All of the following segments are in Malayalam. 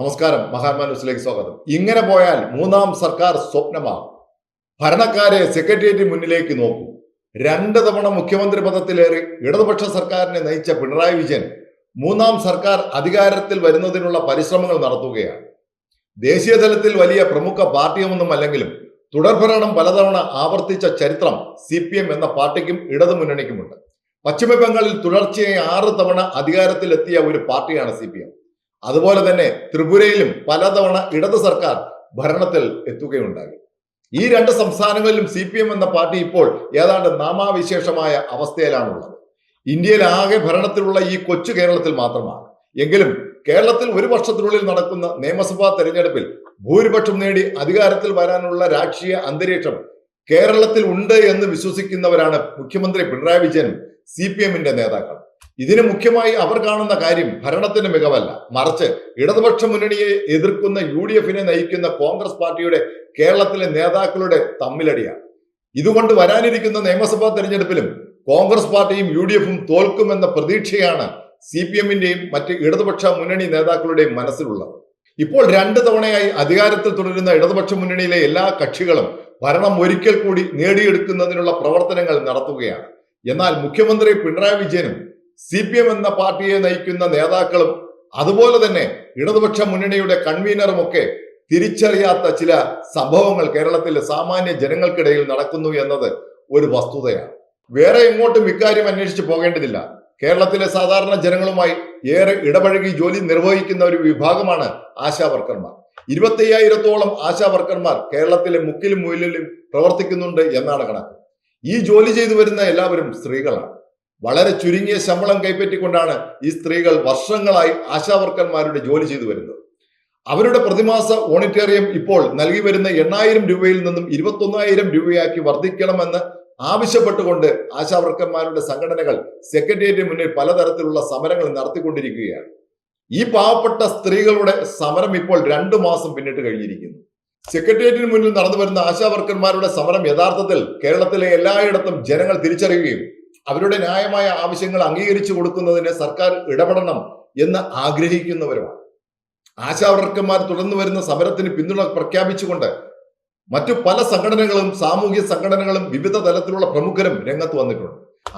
നമസ്കാരം മഹാത്മാ ന്യൂസിലേക്ക് സ്വാഗതം. ഇങ്ങനെ പോയാൽ മൂന്നാം സർക്കാർ സ്വപ്നമാകും. ഭരണക്കാരെ സെക്രട്ടേറിയറ്റ് മുന്നിലേക്ക് നോക്കൂ. രണ്ട് തവണ മുഖ്യമന്ത്രി പദത്തിലേറി ഇടതുപക്ഷ സർക്കാരിനെ നയിച്ച പിണറായി വിജയൻ മൂന്നാം സർക്കാർ അധികാരത്തിൽ വരുന്നതിനുള്ള പരിശ്രമങ്ങൾ നടത്തുകയാണ്. ദേശീയ തലത്തിൽ വലിയ പ്രമുഖ പാർട്ടിയൊന്നും അല്ലെങ്കിലും തുടർഭരണം പലതവണ ആവർത്തിച്ച ചരിത്രം സി പി എം എന്ന പാർട്ടിക്കും ഇടതു മുന്നണിക്കുമുണ്ട്. പശ്ചിമ ബംഗാളിൽ തുടർച്ചയായി ആറ് തവണ അധികാരത്തിലെത്തിയ ഒരു പാർട്ടിയാണ് സി പി എം അതുപോലെ തന്നെ ത്രിപുരയിലും പലതവണ ഇടത് സർക്കാർ ഭരണത്തിൽ എത്തുകയുണ്ടായി. ഈ രണ്ട് സംസ്ഥാനങ്ങളിലും സി പി എം എന്ന പാർട്ടി ഇപ്പോൾ ഏതാണ്ട് നാമാവിശേഷമായ അവസ്ഥയിലാണുള്ളത്. ഇന്ത്യയിൽ ആകെ ഭരണത്തിലുള്ള ഈ കൊച്ചു കേരളത്തിൽ മാത്രമാണ്. എങ്കിലും കേരളത്തിൽ ഒരു വർഷത്തിനുള്ളിൽ നടക്കുന്ന നിയമസഭാ തെരഞ്ഞെടുപ്പിൽ ഭൂരിപക്ഷം നേടി അധികാരത്തിൽ വരാനുള്ള രാഷ്ട്രീയ അന്തരീക്ഷം കേരളത്തിൽ ഉണ്ട് എന്ന് വിശ്വസിക്കുന്നവരാണ് മുഖ്യമന്ത്രി പിണറായി വിജയനും സി പി എമ്മിന്റെ നേതാക്കൾ ഇതിന് മുഖ്യമായി അവർ കാണുന്ന കാര്യം ഭരണത്തിന്റെ മികവല്ല. മറിച്ച് ഇടതുപക്ഷ മുന്നണിയെ എതിർക്കുന്ന യു ഡി എഫിനെ നയിക്കുന്ന കോൺഗ്രസ് പാർട്ടിയുടെ കേരളത്തിലെ നേതാക്കളുടെ തമ്മിലടിയാണ്. ഇതുകൊണ്ട് വരാനിരിക്കുന്ന നിയമസഭാ തെരഞ്ഞെടുപ്പിലും കോൺഗ്രസ് പാർട്ടിയും യു ഡി എഫും തോൽക്കുമെന്ന പ്രതീക്ഷയാണ് സി പി എമ്മിന്റെയും മറ്റ് ഇടതുപക്ഷ മുന്നണി നേതാക്കളുടെയും മനസ്സിലുള്ളത്. ഇപ്പോൾ രണ്ട് തവണയായി അധികാരത്തിൽ തുടരുന്ന ഇടതുപക്ഷ മുന്നണിയിലെ എല്ലാ കക്ഷികളും ഭരണം ഒരിക്കൽ കൂടി നേടിയെടുക്കുന്നതിനുള്ള പ്രവർത്തനങ്ങൾ നടത്തുകയാണ്. എന്നാൽ മുഖ്യമന്ത്രി പിണറായി വിജയനും സി പി എം എന്ന പാർട്ടിയെ നയിക്കുന്ന നേതാക്കളും അതുപോലെ തന്നെ ഇടതുപക്ഷ മുന്നണിയുടെ കൺവീനറുമൊക്കെ തിരിച്ചറിയാത്ത ചില സംഭവങ്ങൾ കേരളത്തിലെ സാമാന്യ ജനങ്ങൾക്കിടയിൽ നടക്കുന്നു എന്നത് ഒരു വസ്തുതയാണ്. വേറെ എങ്ങോട്ടും ഇക്കാര്യം അന്വേഷിച്ചു പോകേണ്ടതില്ല. കേരളത്തിലെ സാധാരണ ജനങ്ങളുമായി ഏറെ ഇടപഴകി ജോലി നിർവഹിക്കുന്ന ഒരു വിഭാഗമാണ് ആശാ വർക്കർമാർ. ഇരുപത്തയ്യായിരത്തോളം ആശാ വർക്കർമാർ കേരളത്തിലെ മുക്കിലും മുയിലും പ്രവർത്തിക്കുന്നുണ്ട് എന്നാണ് കണക്ക്. ഈ ജോലി ചെയ്തു വരുന്ന എല്ലാവരും സ്ത്രീകളാണ്. വളരെ ചുരുങ്ങിയ ശമ്പളം കൈപ്പറ്റിക്കൊണ്ടാണ് ഈ സ്ത്രീകൾ വർഷങ്ങളായി ആശാവർക്കന്മാരുടെ ജോലി ചെയ്തു വരുന്നത്. അവരുടെ പ്രതിമാസ ഓണിറ്റേറിയം ഇപ്പോൾ നൽകി വരുന്ന എണ്ണായിരം രൂപയിൽ നിന്നും ഇരുപത്തൊന്നായിരം രൂപയാക്കി വർദ്ധിക്കണമെന്ന് ആവശ്യപ്പെട്ടുകൊണ്ട് ആശാവർക്കന്മാരുടെ സംഘടനകൾ സെക്രട്ടേറിയറ്റിന് മുന്നിൽ പലതരത്തിലുള്ള സമരങ്ങൾ നടത്തിക്കൊണ്ടിരിക്കുകയാണ്. ഈ പാവപ്പെട്ട സ്ത്രീകളുടെ സമരം ഇപ്പോൾ രണ്ടു മാസം പിന്നിട്ട് കഴിഞ്ഞിരിക്കുന്നു. സെക്രട്ടേറിയറ്റിന് മുന്നിൽ നടന്നു വരുന്ന ആശാവർക്കന്മാരുടെ സമരം യഥാർത്ഥത്തിൽ കേരളത്തിലെ എല്ലായിടത്തും ജനങ്ങൾ തിരിച്ചറിയുകയും അവരുടെ ന്യായമായ ആവശ്യങ്ങൾ അംഗീകരിച്ചു കൊടുക്കുന്നതിന് സർക്കാർ ഇടപെടണം എന്ന് ആഗ്രഹിക്കുന്നവരുമാണ്. ആശാവർക്കന്മാർ തുടർന്നു വരുന്ന സമരത്തിന് പിന്തുണ പ്രഖ്യാപിച്ചുകൊണ്ട് മറ്റു പല സംഘടനകളും സാമൂഹ്യ സംഘടനകളും വിവിധ തലത്തിലുള്ള പ്രമുഖരും രംഗത്ത് വന്നിട്ടുണ്ട്.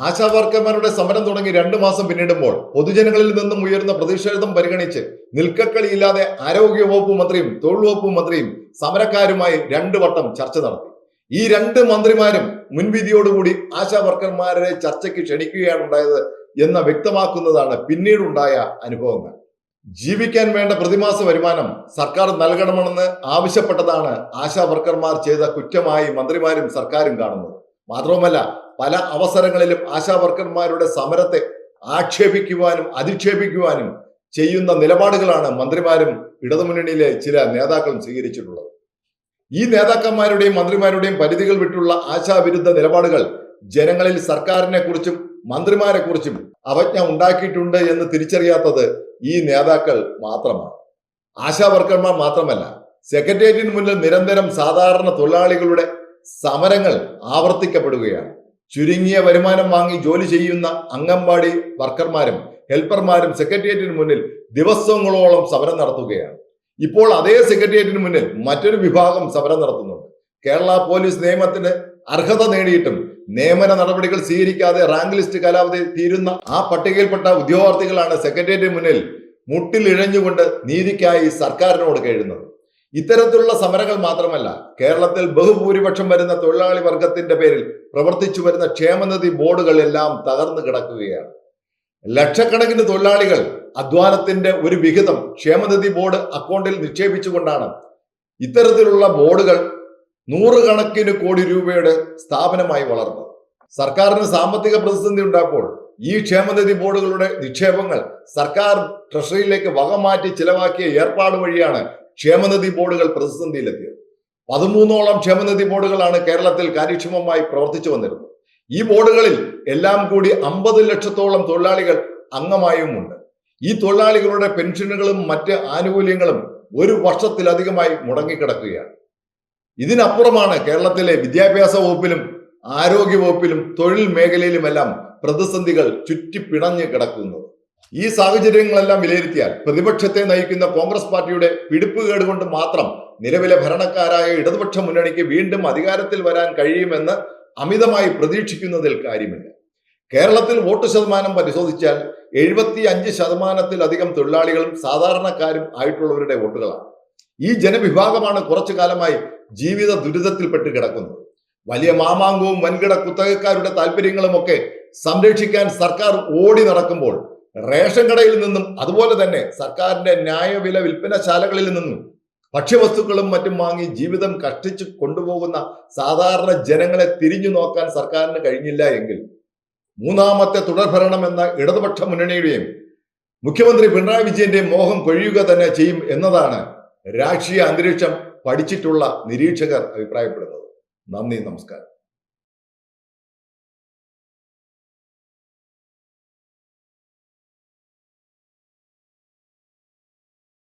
ആശാവർക്കന്മാരുടെ സമരം തുടങ്ങി രണ്ടു മാസം പിന്നിടുമ്പോൾ പൊതുജനങ്ങളിൽ നിന്നും ഉയർന്ന പ്രതിഷേധം പരിഗണിച്ച് നിൽക്കക്കളിയില്ലാതെ ആരോഗ്യ വകുപ്പ് മന്ത്രിയും തൊഴിൽ വകുപ്പ് മന്ത്രിയും സമരക്കാരുമായി രണ്ടു വട്ടം ചർച്ച നടത്തി. ഈ രണ്ട് മന്ത്രിമാരും മുൻവിധിയോടുകൂടി ആശാ വർക്കർമാരെ ചർച്ചയ്ക്ക് ക്ഷണിക്കുകയാണ് ഉണ്ടായത് എന്ന് വ്യക്തമാക്കുന്നതാണ് പിന്നീടുണ്ടായ അനുഭവങ്ങൾ. ജീവിക്കാൻ വേണ്ട പ്രതിമാസ വരുമാനം സർക്കാർ നൽകണമെന്ന് ആവശ്യപ്പെട്ടതാണ് ആശാ വർക്കർമാർ ചെയ്ത കുറ്റമായി മന്ത്രിമാരും സർക്കാരും കാണുന്നത്. മാത്രവുമല്ല പല അവസരങ്ങളിലും ആശാ വർക്കർമാരുടെ സമരത്തെ ആക്ഷേപിക്കുവാനും അധിക്ഷേപിക്കുവാനും ചെയ്യുന്ന നിലപാടുകളാണ് മന്ത്രിമാരും ഇടതുമുന്നണിയിലെ ചില നേതാക്കളും സ്വീകരിച്ചിട്ടുള്ളത്. ഈ നേതാക്കന്മാരുടെയും മന്ത്രിമാരുടെയും പരിധികൾ വിട്ടുള്ള ആശാവിരുദ്ധ നിലപാടുകൾ ജനങ്ങളിൽ സർക്കാരിനെ കുറിച്ചും മന്ത്രിമാരെ കുറിച്ചും അവജ്ഞ ഉണ്ടാക്കിയിട്ടുണ്ട് എന്ന് തിരിച്ചറിയാത്തത് ഈ നേതാക്കൾ മാത്രമാണ്. ആശാവർക്കർമാർ മാത്രമല്ല സെക്രട്ടേറിയറ്റിന് മുന്നിൽ നിരന്തരം സാധാരണ തൊഴിലാളികളുടെ സമരങ്ങൾ ആവർത്തിക്കപ്പെടുകയാണ്. ചുരുങ്ങിയ വരുമാനം വാങ്ങി ജോലി ചെയ്യുന്ന അംഗൻവാടി വർക്കർമാരും ഹെൽപ്പർമാരും സെക്രട്ടേറിയറ്റിന് മുന്നിൽ ദിവസങ്ങളോളം സമരം നടത്തുകയാണ്. ഇപ്പോൾ അതേ സെക്രട്ടേറിയറ്റിന് മുന്നിൽ മറ്റൊരു വിഭാഗം സമരം നടത്തുന്നുണ്ട്. കേരള പോലീസ് നിയമത്തിന് അർഹത നേടിയിട്ടും നിയമന നടപടികൾ സ്വീകരിക്കാതെ റാങ്ക് ലിസ്റ്റ് കാലാവധി തീരുന്ന ആ പട്ടികയിൽപ്പെട്ട ഉദ്യോഗാർത്ഥികളാണ് സെക്രട്ടേറിയറ്റിന് മുന്നിൽ മുട്ടിലിഴഞ്ഞുകൊണ്ട് നീതിക്കായി സർക്കാരിനോട് കഴിയുന്നത് ഇത്തരത്തിലുള്ള സമരങ്ങൾ മാത്രമല്ല കേരളത്തിൽ ബഹുഭൂരിപക്ഷം വരുന്ന തൊഴിലാളി വർഗത്തിന്റെ പേരിൽ പ്രവർത്തിച്ചു വരുന്ന ക്ഷേമനിധി ബോർഡുകളെല്ലാം തകർന്നു കിടക്കുകയാണ്. ലക്ഷക്കണക്കിന് തൊഴിലാളികൾ അധ്വാനത്തിന്റെ ഒരു വിഹിതം ക്ഷേമനിധി ബോർഡ് അക്കൗണ്ടിൽ നിക്ഷേപിച്ചുകൊണ്ടാണ്. ഇത്തരത്തിലുള്ള ബോർഡുകൾ നൂറുകണക്കിന് കോടി രൂപയുടെ സ്ഥാപനമായി വളർന്നു. സർക്കാരിന് സാമ്പത്തിക പ്രതിസന്ധി ഉണ്ടായപ്പോൾ ഈ ക്ഷേമനിധി ബോർഡുകളുടെ നിക്ഷേപങ്ങൾ സർക്കാർ ട്രഷറിയിലേക്ക് വകമാറ്റി ചിലവാക്കിയ ഏർപ്പാട് വഴിയാണ് ക്ഷേമനിധി ബോർഡുകൾ പ്രതിസന്ധിയിലെത്തിയത്. പതിമൂന്നോളം ക്ഷേമനിധി ബോർഡുകളാണ് കേരളത്തിൽ കാര്യക്ഷമമായി പ്രവർത്തിച്ചു വന്നിരുന്നത്. ഈ ബോർഡുകളിൽ എല്ലാം കൂടി അമ്പത് ലക്ഷത്തോളം തൊഴിലാളികൾ അംഗമായുമുണ്ട്. ഈ തൊഴിലാളികളുടെ പെൻഷനുകളും മറ്റ് ആനുകൂല്യങ്ങളും ഒരു വർഷത്തിലധികമായി മുടങ്ങിക്കിടക്കുകയാണ്. ഇതിനപ്പുറമാണ് കേരളത്തിലെ വിദ്യാഭ്യാസ വകുപ്പിലും ആരോഗ്യ വകുപ്പിലും തൊഴിൽ മേഖലയിലുമെല്ലാം പ്രതിസന്ധികൾ ചുറ്റിപ്പിണഞ്ഞ് കിടക്കുന്നത്. ഈ സാഹചര്യങ്ങളെല്ലാം വിലയിരുത്തിയാൽ പ്രതിപക്ഷത്തെ നയിക്കുന്ന കോൺഗ്രസ് പാർട്ടിയുടെ പിടിപ്പുകേട് മാത്രം നിലവിലെ ഭരണക്കാരായ ഇടതുപക്ഷ മുന്നണിക്ക് വീണ്ടും അധികാരത്തിൽ വരാൻ കഴിയുമെന്ന് അമിതമായി പ്രതീക്ഷിക്കുന്നതിൽ കാര്യമില്ല. കേരളത്തിൽ വോട്ട് ശതമാനം പരിശോധിച്ചാൽ എഴുപത്തി അഞ്ച് ശതമാനത്തിലധികം തൊഴിലാളികളും സാധാരണക്കാരും ആയിട്ടുള്ളവരുടെ വോട്ടുകളാണ്. ഈ ജനവിഭാഗമാണ് കുറച്ചു കാലമായി ജീവിത ദുരിതത്തിൽപ്പെട്ട് കിടക്കുന്നത്. വലിയ മാമാങ്കവും വൻകിട കുത്തകക്കാരുടെ താല്പര്യങ്ങളുമൊക്കെ സംരക്ഷിക്കാൻ സർക്കാർ ഓടി നടക്കുമ്പോൾ റേഷൻ കടയിൽ നിന്നും അതുപോലെ തന്നെ സർക്കാരിന്റെ ന്യായവില വിൽപ്പനശാലകളിൽ നിന്നും ഭക്ഷ്യവസ്തുക്കളും മറ്റും വാങ്ങി ജീവിതം കഷ്ടിച്ച് കൊണ്ടുപോകുന്ന സാധാരണ ജനങ്ങളെ തിരിഞ്ഞു നോക്കാൻ സർക്കാരിന് കഴിഞ്ഞില്ല എങ്കിൽ മൂന്നാമത്തെ തുടർഭരണം എന്ന ഇടതുപക്ഷ മുന്നണിയുടെയും മുഖ്യമന്ത്രി പിണറായി വിജയന്റെയും മോഹം കൊഴിയുക തന്നെ ചെയ്യും എന്നതാണ് രാഷ്ട്രീയ അന്തരീക്ഷം പഠിച്ചിട്ടുള്ള നിരീക്ഷകർ അഭിപ്രായപ്പെടുന്നത്. നന്ദി നമസ്കാരം.